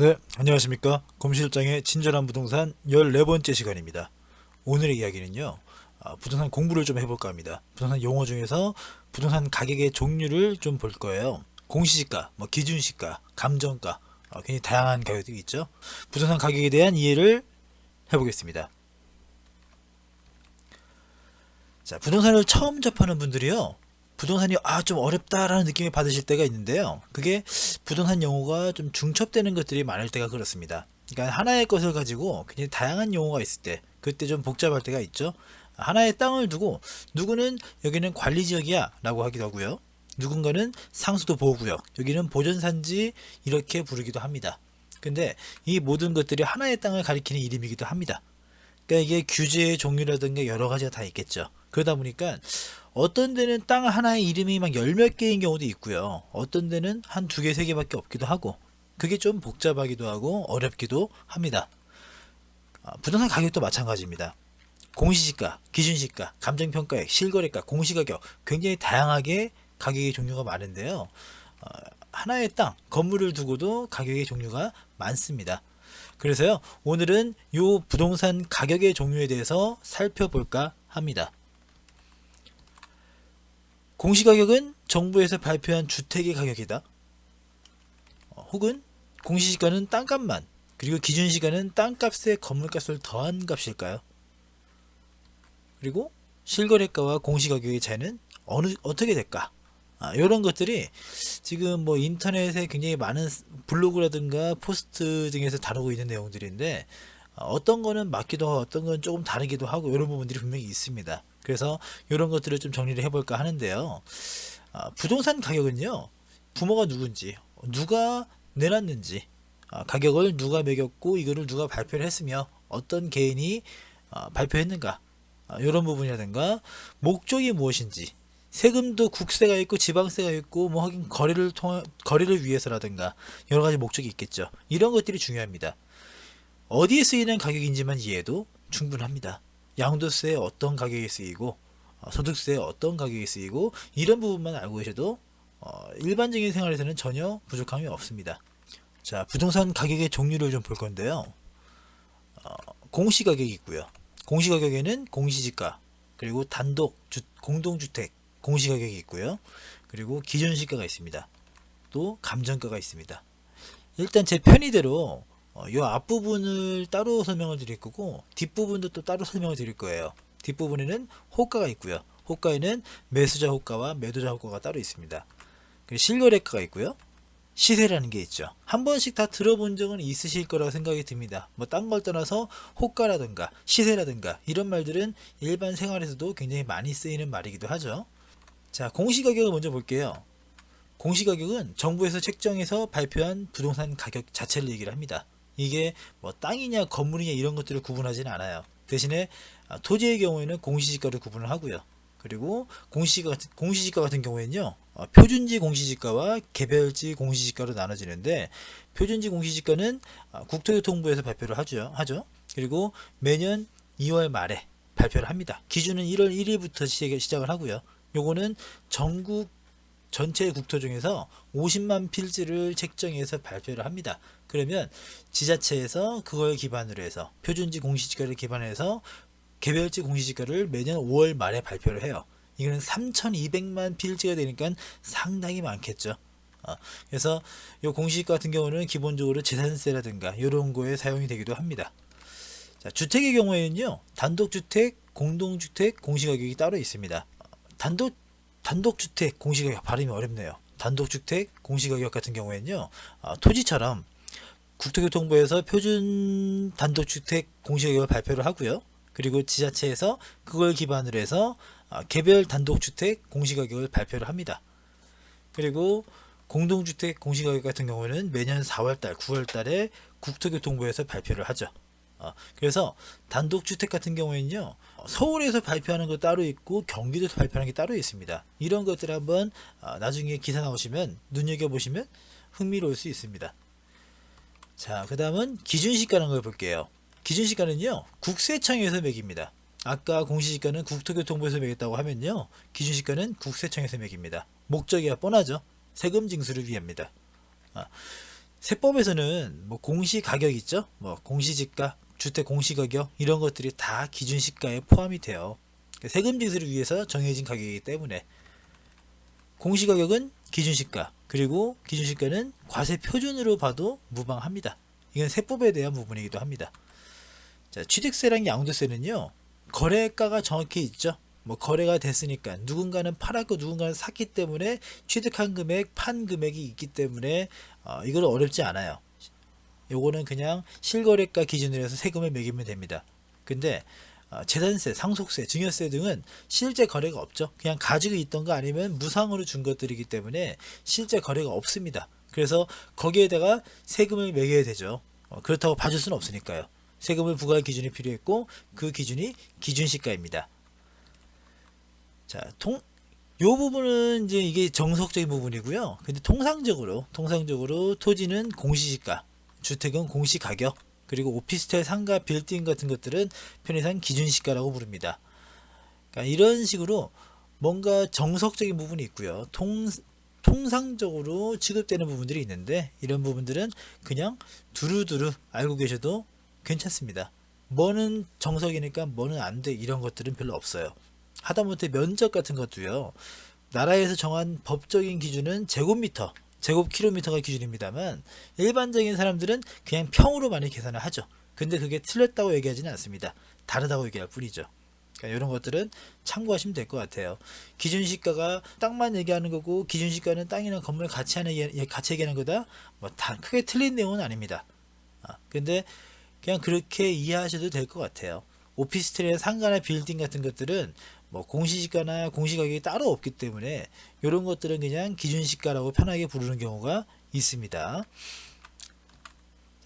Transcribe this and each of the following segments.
네, 안녕하십니까. 검실장의 친절한 부동산 14번째 시간입니다. 오늘의 이야기는요, 아, 부동산 공부를 좀 해볼까 합니다. 부동산 용어 중에서 부동산 가격의 종류를 좀 볼 거예요. 공시지가, 뭐 기준시가, 감정가, 어, 굉장히 다양한 가격들이 있죠. 부동산 가격에 대한 이해를 해보겠습니다. 자, 부동산을 처음 접하는 분들이요. 부동산이 아 좀 어렵다라는 느낌을 받으실 때가 있는데요. 그게 부동산 용어가 좀 중첩되는 것들이 많을 때가 그렇습니다. 그러니까 하나의 것을 가지고 굉장히 다양한 용어가 있을 때 그때 좀 복잡할 때가 있죠. 하나의 땅을 두고 누구는 여기는 관리 지역이야라고 하기도 하고요. 누군가는 상수도 보호구역, 여기는 보전산지 이렇게 부르기도 합니다. 근데 이 모든 것들이 하나의 땅을 가리키는 이름이기도 합니다. 그러니까 이게 규제의 종류라든가 여러 가지가 다 있겠죠. 그러다 보니까 어떤 데는 땅 하나의 이름이 막 열 몇 개인 경우도 있고요. 어떤 데는 한 두 개, 세 개밖에 없기도 하고, 그게 좀 복잡하기도 하고 어렵기도 합니다. 아, 부동산 가격도 마찬가지입니다. 공시지가, 기준시가, 감정평가액, 실거래가, 공시가격 굉장히 다양하게 가격의 종류가 많은데요. 어, 하나의 땅, 건물을 두고도 가격의 종류가 많습니다. 그래서요, 오늘은 이 부동산 가격의 종류에 대해서 살펴볼까 합니다. 공시가격은 정부에서 발표한 주택의 가격이다. 어, 혹은 공시지가는 땅값만 그리고 기준시가는 땅값에 건물값을 더한 값일까요? 그리고 실거래가와 공시가격의 차이는 어느 어떻게 될까? 아, 이런 것들이 지금 뭐 인터넷에 굉장히 많은 블로그라든가 포스트 등에서 다루고 있는 내용들인데 어, 어떤 거는 맞기도 하고 어떤 건 조금 다르기도 하고 이런 부분들이 분명히 있습니다. 그래서 이런 것들을 좀 정리를 해볼까 하는데요. 아, 부동산 가격은요, 부모가 누군지, 누가 내놨는지, 아, 가격을 누가 매겼고 이거를 누가 발표를 했으며 어떤 개인이 아, 발표했는가 이런 부분이라든가 목적이 무엇인지 세금도 국세가 있고 지방세가 있고 뭐 하긴 거래를 통 거래를 위해서라든가 여러 가지 목적이 있겠죠. 이런 것들이 중요합니다. 어디에 쓰이는 가격인지만 이해해도 충분합니다. 양도세에 어떤 가격이 쓰이고 어, 소득세에 어떤 가격이 쓰이고 이런 부분만 알고 계셔도 어, 일반적인 생활에서는 전혀 부족함이 없습니다. 자, 부동산 가격의 종류를 좀 볼 건데요. 어, 공시 가격이 있고요. 공시 가격에는 공시지가 그리고 단독 주, 공동주택 공시 가격이 있고요. 그리고 기준시가가 있습니다. 또 감정가가 있습니다. 일단 제 편의대로 어, 이 앞부분을 따로 설명을 드릴 거고 뒷부분도 또 따로 설명을 드릴 거예요. 뒷부분에는 호가가 있고요. 호가에는 매수자 호가와 매도자 호가가 따로 있습니다. 그리고 실거래가가 있고요. 시세라는 게 있죠. 한 번씩 다 들어본 적은 있으실 거라고 생각이 듭니다. 뭐 딴 걸 떠나서 호가라든가 시세라든가 이런 말들은 일반 생활에서도 굉장히 많이 쓰이는 말이기도 하죠. 자, 공시가격을 먼저 볼게요. 공시가격은 정부에서 책정해서 발표한 부동산 가격 자체를 얘기를 합니다. 이게 뭐 땅이냐 건물이냐 이런 것들을 구분하지는 않아요. 대신에 아, 토지의 경우에는 공시지가를 구분을 하고요. 그리고 공시지가 공시지가 같은 경우에는요. 어, 표준지 공시지가와 개별지 공시지가로 나눠지는데 표준지 공시지가는 아, 국토교통부에서 발표를 하죠. 하죠. 그리고 매년 2월 말에 발표를 합니다. 기준은 1월 1일부터 시작을 하고요. 요거는 전국 전체 국토 중에서 50만 필지를 책정해서 발표를 합니다. 그러면 지자체에서 그걸 기반으로 해서 표준지 공시지가를 기반해서 개별지 공시지가를 매년 5월 말에 발표를 해요. 이거는 3,200만 필지가 되니까 상당히 많겠죠. 어, 그래서 이 공시지가 같은 경우는 기본적으로 재산세라든가 이런 거에 사용이 되기도 합니다. 자, 주택의 경우에는요, 단독주택, 공동주택 공시가격이 따로 있습니다. 단독 단독주택 공시가격 발음이 어렵네요. 단독주택 공시가격 같은 경우에는요, 아, 토지처럼 국토교통부에서 표준 단독주택 공시가격을 발표를 하고요. 그리고 지자체에서 그걸 기반으로 해서 아, 개별 단독주택 공시가격을 발표를 합니다. 그리고 공동주택 공시가격 같은 경우는 매년 4월달, 9월달에 국토교통부에서 발표를 하죠. 어, 그래서 단독주택 같은 경우에는요 어, 서울에서 발표하는 거 따로 있고 경기도에서 발표하는 게 따로 있습니다. 이런 것들 한번 어, 나중에 기사 나오시면 눈여겨보시면 흥미로울 수 있습니다. 자그 다음은 기준시가라는 걸 볼게요. 기준시가는요 국세청에서 매깁니다. 아까 공시지가는 국토교통부에서 매겼다고 하면요 기준시가는 국세청에서 매깁니다. 목적이야 뻔하죠. 세금 징수를 위합니다. 아, 세법에서는 뭐 공시 가격 있죠? 뭐 공시지가, 주택 공시 가격 이런 것들이 다 기준 시가에 포함이 돼요. 세금 징수를 위해서 정해진 가격이기 때문에 공시 가격은 기준 시가 그리고 기준 시가는 과세 표준으로 봐도 무방합니다. 이건 세법에 대한 부분이기도 합니다. 자, 취득세랑 양도세는요. 거래가가 정확히 있죠. 뭐 거래가 됐으니까 누군가는 팔았고 누군가는 샀기 때문에 취득한 금액, 판 금액이 있기 때문에 어, 이건 어렵지 않아요. 요거는 그냥 실거래가 기준으로 해서 세금을 매기면 됩니다. 근데 어, 재산세, 상속세, 증여세 등은 실제 거래가 없죠. 그냥 가지고 있던 거 아니면 무상으로 준 것들이기 때문에 실제 거래가 없습니다. 그래서 거기에다가 세금을 매겨야 되죠. 어, 그렇다고 봐줄 수는 없으니까요. 세금을 부과할 기준이 필요했고 그 기준이 기준시가입니다. 자, 통, 요 부분은 이제 이게 정석적인 부분이고요. 근데 통상적으로, 통상적으로 토지는 공시지가, 주택은 공시 가격, 그리고 오피스텔 상가 빌딩 같은 것들은 편의상 기준시가라고 부릅니다. 그러니까 이런 식으로 뭔가 정석적인 부분이 있고요. 통, 통상적으로 취급되는 부분들이 있는데 이런 부분들은 그냥 두루두루 알고 계셔도 괜찮습니다. 뭐는 정석이니까 뭐는 안 돼 이런 것들은 별로 없어요. 하다못해 면적 같은 것도요. 나라에서 정한 법적인 기준은 제곱미터, 제곱킬로미터가 기준입니다만 일반적인 사람들은 그냥 평으로 많이 계산을 하죠. 근데 그게 틀렸다고 얘기하지는 않습니다. 다르다고 얘기할 뿐이죠. 그러니까 이런 것들은 참고하시면 될 것 같아요. 기준 시가가 땅만 얘기하는 거고 기준 시가는 땅이나 건물 같이 하는 얘기- 같이 얘기하는 거다. 뭐 다 크게 틀린 내용은 아닙니다. 아, 근데 그냥 그렇게 이해하셔도 될 것 같아요. 오피스텔의 상가나 빌딩 같은 것들은 뭐 공시지가나 공시가격이 따로 없기 때문에 이런 것들은 그냥 기준시가라고 편하게 부르는 경우가 있습니다.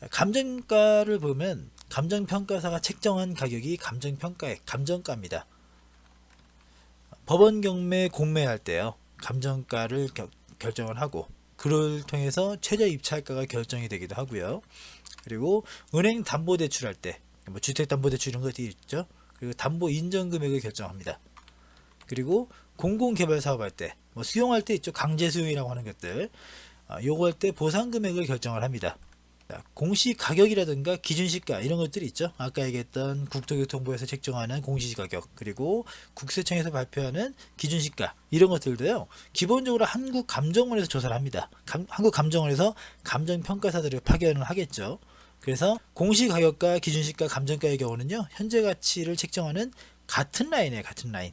자, 감정가를 보면 감정평가사가 책정한 가격이 감정평가액, 감정가입니다. 법원 경매 공매할 때요. 감정가를 겨- 결정을 하고 그를 통해서 최저 입찰가가 결정이 되기도 하고요. 그리고 은행 담보 대출할 때, 뭐 주택 담보 대출 이런 것들이 있죠. 그리고 담보 인정 금액을 결정합니다. 그리고 공공 개발 사업할 때, 뭐 수용할 때 있죠. 강제 수용이라고 하는 것들. 아, 요거 할 때 보상 금액을 결정을 합니다. 자, 공시 가격이라든가 기준 시가 이런 것들이 있죠. 아까 얘기했던 국토교통부에서 책정하는 공시 가격 그리고 국세청에서 발표하는 기준 시가 이런 것들도요. 기본적으로 한국 감정원에서 조사를 합니다. 감- 한국 감정원에서 감정 평가사들을 파견을 하겠죠. 그래서 공시 가격과 기준 시가 감정가의 경우는요. 현재 가치를 책정하는 같은 라인이에요. 같은 라인.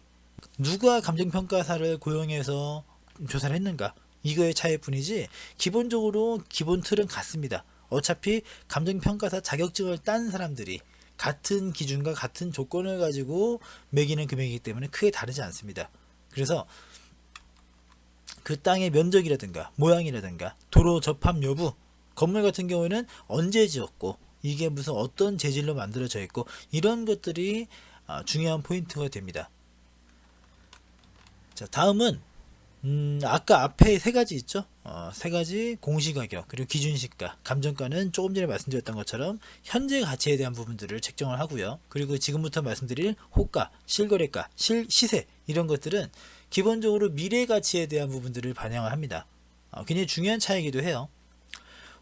누가 감정평가사를 고용해서 조사를 했는가 이거의 차이일 뿐이지 기본적으로 기본 틀은 같습니다. 어차피 감정평가사 자격증을 딴 사람들이 같은 기준과 같은 조건을 가지고 매기는 금액이기 때문에 크게 다르지 않습니다. 그래서 그 땅의 면적이라든가 모양이라든가 도로 접합 여부 건물 같은 경우에는 언제 지었고 이게 무슨 어떤 재질로 만들어져 있고 이런 것들이 아, 중요한 포인트가 됩니다. 자 다음은 음, 아까 앞에 세 가지 있죠? 어, 세 가지 공시가격, 그리고 기준시가, 감정가는 조금 전에 말씀드렸던 것처럼 현재 가치에 대한 부분들을 책정을 하고요. 그리고 지금부터 말씀드릴 호가, 실거래가, 실, 시세, 이런 것들은 기본적으로 미래 가치에 대한 부분들을 반영을 합니다. 어, 굉장히 중요한 차이기도 해요.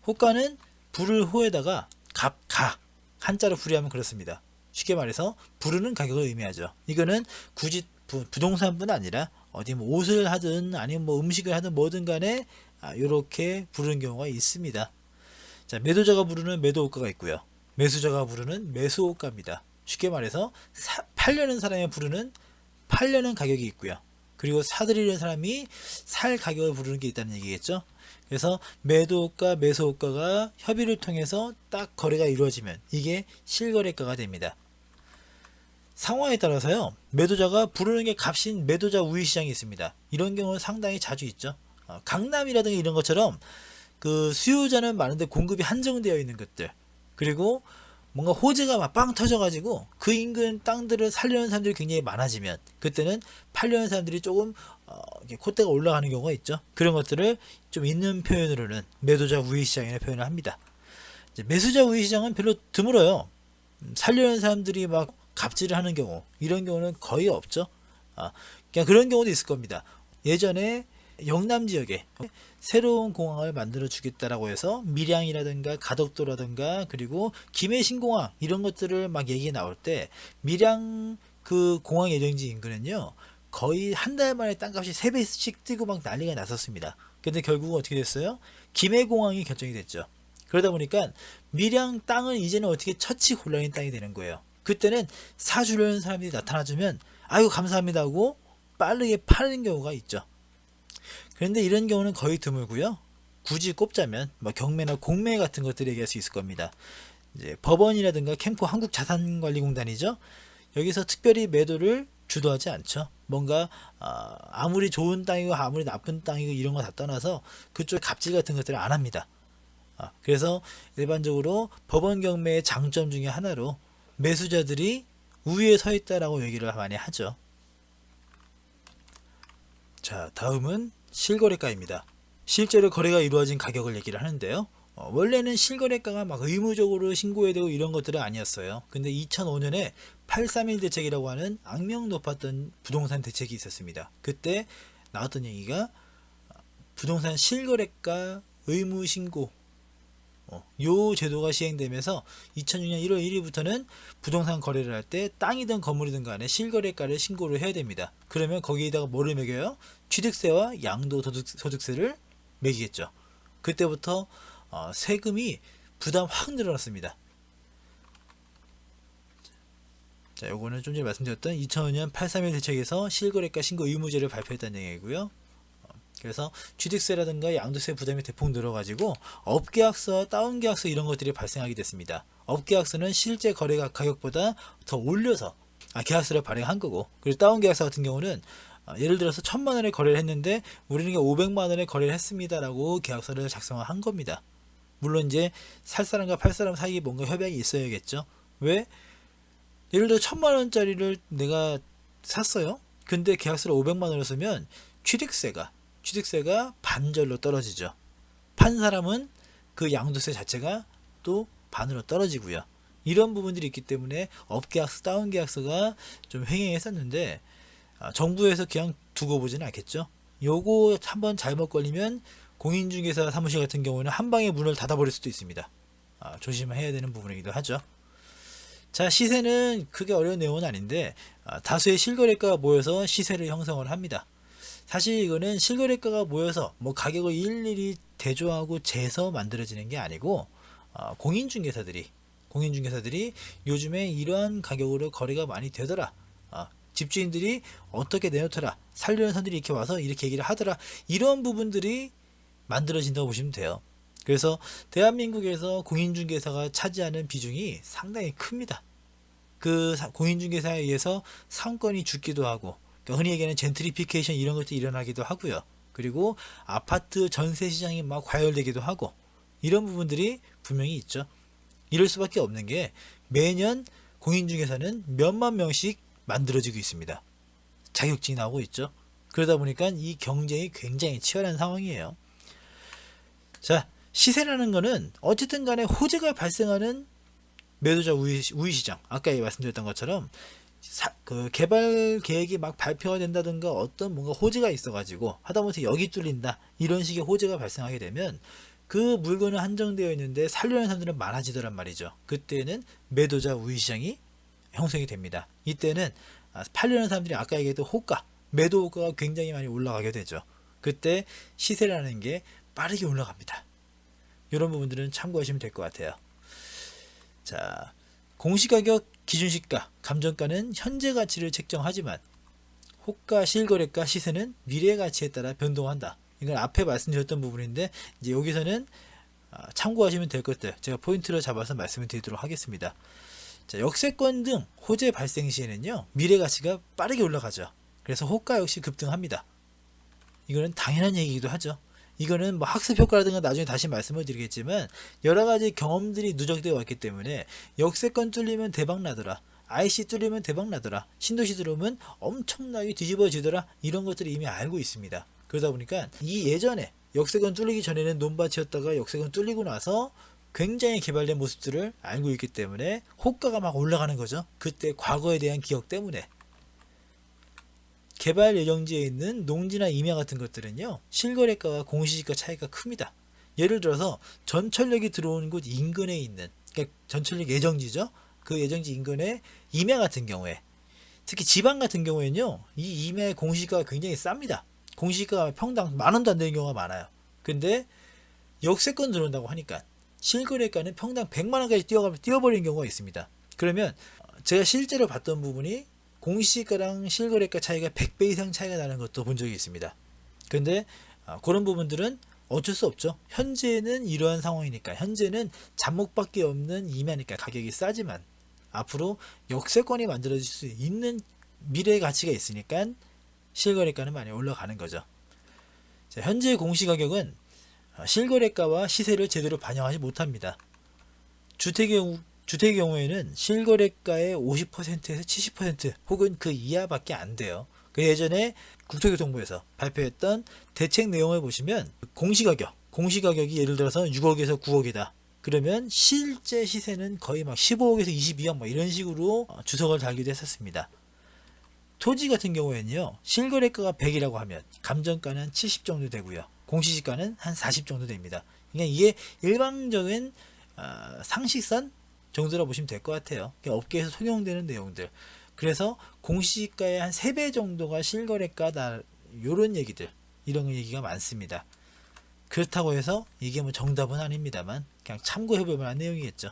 호가는 불을 호에다가 갑, 가, 한자로 풀이하면 그렇습니다. 쉽게 말해서 부르는 가격을 의미하죠. 이거는 굳이 부, 부동산뿐 아니라 어디 뭐 옷을 하든 아니면 뭐 음식을 하든 뭐든 간에 아, 이렇게 부르는 경우가 있습니다. 자, 매도자가 부르는 매도호가가 있고요. 매수자가 부르는 매수호가입니다. 쉽게 말해서 사, 팔려는 사람이 부르는 팔려는 가격이 있고요. 그리고 사들이는 사람이 살 가격을 부르는 게 있다는 얘기겠죠. 그래서 매도호가, 매수호가가 협의를 통해서 딱 거래가 이루어지면 이게 실거래가가 됩니다. 상황에 따라서요 매도자가 부르는 게 값인 매도자 우위 시장이 있습니다. 이런 경우는 상당히 자주 있죠. 어, 강남이라든가 이런 것처럼 그 수요자는 많은데 공급이 한정되어 있는 것들 그리고 뭔가 호재가 막 빵 터져가지고 그 인근 땅들을 살려는 사람들이 굉장히 많아지면 그때는 팔려는 사람들이 조금 어, 콧대가 올라가는 경우가 있죠. 그런 것들을 좀 있는 표현으로는 매도자 우위 시장이라 표현을 합니다. 매수자 우위 시장은 별로 드물어요. 음, 살려는 사람들이 막 갑질을 하는 경우 이런 경우는 거의 없죠. 아, 그냥 그런 경우도 있을 겁니다. 예전에 영남 지역에 새로운 공항을 만들어 주겠다라고 해서 밀양이라든가 가덕도라든가 그리고 김해 신공항 이런 것들을 막 얘기 나올 때 밀양 그 공항 예정지 인근은요 거의 한 달 만에 땅값이 3배씩 뛰고 막 난리가 났었습니다. 근데 결국은 어떻게 됐어요? 김해 공항이 결정이 됐죠. 그러다 보니까 밀양 땅은 이제는 어떻게 처치 곤란인 땅이 되는 거예요. 그때는 사주려는 사람들이 나타나주면 아이고 감사합니다 하고 빠르게 파는 경우가 있죠. 그런데 이런 경우는 거의 드물고요. 굳이 꼽자면 뭐 경매나 공매 같은 것들 얘기할 수 있을 겁니다. 이제 법원이라든가 캠코 한국자산관리공단이죠. 여기서 특별히 매도를 주도하지 않죠. 뭔가 아, 아무리 좋은 땅이고 아무리 나쁜 땅이고 이런 거 다 떠나서 그쪽 갑질 같은 것들을 안 합니다. 아, 그래서 일반적으로 법원 경매의 장점 중에 하나로 매수자들이 우위에 서 있다라고 얘기를 많이 하죠. 자, 다음은 실거래가입니다. 실제로 거래가 이루어진 가격을 얘기를 하는데요. 어, 원래는 실거래가가 막 의무적으로 신고해야 되고 이런 것들은 아니었어요. 근데 2005년에 831 대책이라고 하는 악명 높았던 부동산 대책이 있었습니다. 그때 나왔던 얘기가 부동산 실거래가 의무 신고 어, 요 제도가 시행되면서 2006년 1월 1일부터는 부동산 거래를 할 때 땅이든 건물이든 간에 실거래가를 신고를 해야 됩니다. 그러면 거기에다가 뭐를 매겨요? 취득세와 양도 소득 세를 매기겠죠. 그때부터 어, 세금이 부담 확 늘어났습니다. 자, 요거는 좀 전에 말씀드렸던 2005년 831 대책에서 실거래가 신고 의무제를 발표했다는 얘기고요. 어, 그래서 취득세라든가 양도세 부담이 대폭 늘어가지고 업계약서와 다운계약서 이런 것들이 발생하게 됐습니다. 업계약서는 실제 거래가 가격보다 더 올려서 아, 계약서를 발행한 거고 그리고 다운계약서 같은 경우는 어, 예를 들어서 천만 원에 거래를 했는데 우리는 500만 원에 거래를 했습니다라고 계약서를 작성한 겁니다. 물론 이제 살 사람과 팔 사람 사이에 뭔가 협약이 있어야겠죠. 왜? 예를 들어 천만 원짜리를 내가 샀어요. 근데 계약서를 500만 원을 쓰면 취득세가 취득세가 반절로 떨어지죠. 판 사람은 그 양도세 자체가 또 반으로 떨어지고요. 이런 부분들이 있기 때문에 업계약서, 다운계약서가 좀 횡행했었는데 아, 정부에서 그냥 두고 보지는 않겠죠. 요거 한번 잘못 걸리면 공인중개사 사무실 같은 경우는 한 방에 문을 닫아버릴 수도 있습니다. 아, 조심해야 되는 부분이기도 하죠. 자 시세는 크게 어려운 내용은 아닌데 아, 다수의 실거래가가 모여서 시세를 형성을 합니다. 사실 이거는 실거래가가 모여서 뭐 가격을 일일이 대조하고 재서 만들어지는 게 아니고 아, 공인중개사들이 공인중개사들이 요즘에 이러한 가격으로 거래가 많이 되더라. 아, 집주인들이 어떻게 내놓더라. 살려는 사람들이 이렇게 와서 이렇게 얘기를 하더라. 이런 부분들이 만들어진다고 보시면 돼요. 그래서 대한민국에서 공인중개사가 차지하는 비중이 상당히 큽니다. 그 사- 공인중개사에 의해서 상권이 죽기도 하고 그러니까 흔히 얘기하는 젠트리피케이션 이런 것들이 일어나기도 하고요. 그리고 아파트 전세 시장이 막 과열되기도 하고 이런 부분들이 분명히 있죠. 이럴 수밖에 없는 게 매년 공인중개사는 몇만 명씩 만들어지고 있습니다. 자격증이 나오고 있죠. 그러다 보니까 이 경쟁이 굉장히 치열한 상황이에요. 자, 시세라는 거는 어쨌든 간에 호재가 발생하는 매도자 우위 시장. 아까 말씀드렸던 것처럼 사- 그 개발 계획이 막 발표가 된다든가 어떤 뭔가 호재가 있어가지고 하다못해 여기 뚫린다 이런 식의 호재가 발생하게 되면 그 물건은 한정되어 있는데 살려는 사람들은 많아지더란 말이죠. 그때는 매도자 우위 시장이 형성이 됩니다. 이때는 아, 팔려는 사람들이 아까 얘기했던 호가, 매도 호가가 굉장히 많이 올라가게 되죠. 그때 시세라는 게 빠르게 올라갑니다. 이런 부분들은 참고하시면 될 것 같아요. 자, 공시가격 기준시가, 감정가는 현재 가치를 책정하지만 호가, 실거래가, 시세는 미래 가치에 따라 변동한다. 이건 앞에 말씀드렸던 부분인데 이제 여기서는 아, 참고하시면 될 것들 제가 포인트를 잡아서 말씀을 드리도록 하겠습니다. 자, 역세권 등 호재 발생 시에는요 미래 가치가 빠르게 올라가죠. 그래서 호가 역시 급등합니다. 이거는 당연한 얘기이기도 하죠. 이거는 뭐 학습 효과라든가 나중에 다시 말씀을 드리겠지만 여러 가지 경험들이 누적되어 왔기 때문에 역세권 뚫리면 대박 나더라. IC 뚫리면 대박 나더라. 신도시 들어오면 엄청나게 뒤집어지더라. 이런 것들을 이미 알고 있습니다. 그러다 보니까 이 예전에 역세권 뚫리기 전에는 논밭이었다가 역세권 뚫리고 나서 굉장히 개발된 모습들을 알고 있기 때문에 호가가 막 올라가는 거죠. 그때 과거에 대한 기억 때문에. 개발 예정지에 있는 농지나 임야 같은 것들은요 실거래가와 공시지가 차이가 큽니다. 예를 들어서 전철역이 들어오는 곳 인근에 있는 그러니까 전철역 예정지죠. 그 예정지 인근에 임야 같은 경우에 특히 지방 같은 경우에는요 이 임야의 공시가가 굉장히 쌉니다. 공시가 평당 만 원도 안 되는 경우가 많아요. 근데 역세권 들어온다고 하니까 실거래가는 평당 100만 원까지 뛰어버리는 경우가 있습니다. 그러면 제가 실제로 봤던 부분이 공시가랑 실거래가 차이가 100배 이상 차이가 나는 것도 본 적이 있습니다. 근데 아, 그런 부분들은 어쩔 수 없죠. 현재는 이러한 상황이니까 현재는 잡목밖에 없는 임야니까 가격이 싸지만 앞으로 역세권이 만들어질 수 있는 미래의 가치가 있으니까 실거래가는 많이 올라가는 거죠. 자, 현재 공시가격은 아, 실거래가와 시세를 제대로 반영하지 못합니다. 주택의 주택의 경우에는 실거래가의 50%에서 70% 혹은 그 이하밖에 안 돼요. 그 예전에 국토교통부에서 발표했던 대책 내용을 보시면 공시가격, 공시가격이 예를 들어서 6억에서 9억이다. 그러면 실제 시세는 거의 막 15억에서 22억 뭐 이런 식으로 어, 주석을 달기도 했었습니다. 토지 같은 경우에는요 실거래가가 100이라고 하면 감정가는 70 정도 되고요 공시지가는 한 40 정도 됩니다 그러니까 이게 일반적인 어, 상식선 정도라 보시면 될 것 같아요. 업계에서 통용되는 내용들. 그래서 공시지가의 한 3배 정도가 실거래가다 요런 얘기들 이런 얘기가 많습니다. 그렇다고 해서 이게 뭐 정답은 아닙니다만 그냥 참고해 볼 만한 내용이겠죠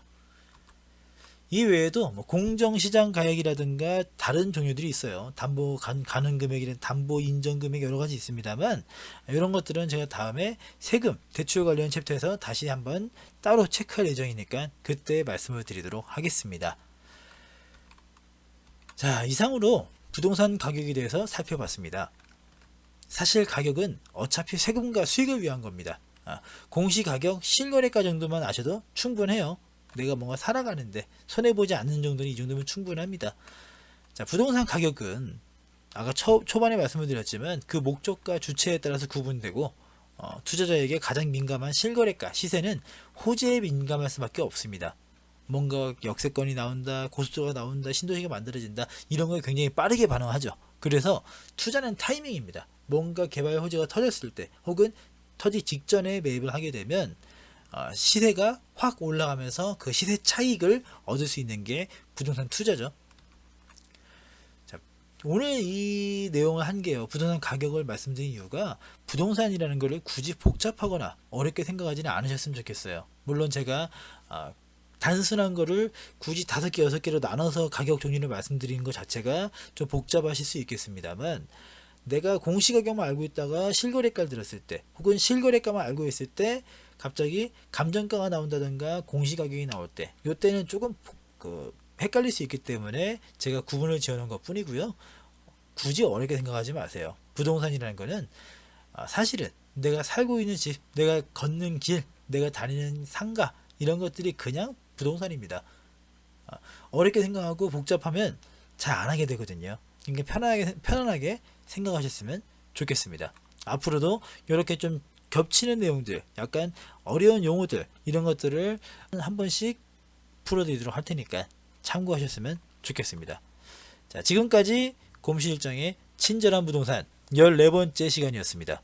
이 외에도 뭐 공정시장 가액이라든가 다른 종류들이 있어요. 담보 가, 가능 금액이든 담보 인정 금액 여러 가지 있습니다만 이런 것들은 제가 다음에 세금 대출 관련 챕터에서 다시 한번 따로 체크할 예정이니까 그때 말씀을 드리도록 하겠습니다. 자 이상으로 부동산 가격에 대해서 살펴봤습니다. 사실 가격은 어차피 세금과 수익을 위한 겁니다. 아, 공시가격 실거래가 정도만 아셔도 충분해요. 내가 뭔가 살아가는데 손해보지 않는 정도는 이 정도면 충분합니다. 자, 부동산 가격은 아까 초, 초반에 말씀을 드렸지만 그 목적과 주체에 따라서 구분되고 어, 투자자에게 가장 민감한 실거래가 시세는 호재에 민감할 수밖에 없습니다. 뭔가 역세권이 나온다, 고속도로가 나온다, 신도시가 만들어진다 이런 거에 굉장히 빠르게 반응하죠. 그래서 투자는 타이밍입니다. 뭔가 개발 호재가 터졌을 때 혹은 터지 직전에 매입을 하게 되면 어, 시세가 확 올라가면서 그 시세 차익을 얻을 수 있는 게 부동산 투자죠. 자, 오늘 이 내용을 한 게요. 부동산 가격을 말씀드린 이유가 부동산이라는 것을 굳이 복잡하거나 어렵게 생각하지는 않으셨으면 좋겠어요. 물론 제가 어, 단순한 거를 굳이 다섯 개, 여섯 개로 나눠서 가격 종류를 말씀드리는 것 자체가 좀 복잡하실 수 있겠습니다만 내가 공시가격만 알고 있다가 실거래가를 들었을 때 혹은 실거래가만 알고 있을 때 갑자기 감정가가 나온다든가 공시가격이 나올 때 이때는 조금 그 헷갈릴 수 있기 때문에 제가 구분을 지어놓은 것 뿐이고요. 굳이 어렵게 생각하지 마세요. 부동산이라는 거는 아, 사실은 내가 살고 있는 집 내가 걷는 길 내가 다니는 상가 이런 것들이 그냥 부동산입니다. 아, 어렵게 생각하고 복잡하면 잘 안 하게 되거든요. 그러니까 편하게 편안하게 생각하셨으면 좋겠습니다. 앞으로도 이렇게 좀 겹치는 내용들, 약간 어려운 용어들 이런 것들을 한 번씩 풀어드리도록 할 테니까 참고하셨으면 좋겠습니다. 자, 지금까지 곰실정의 친절한 부동산 14번째 시간이었습니다.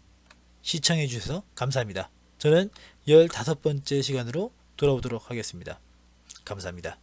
시청해 주셔서 감사합니다. 저는 15번째 시간으로 돌아오도록 하겠습니다. 감사합니다.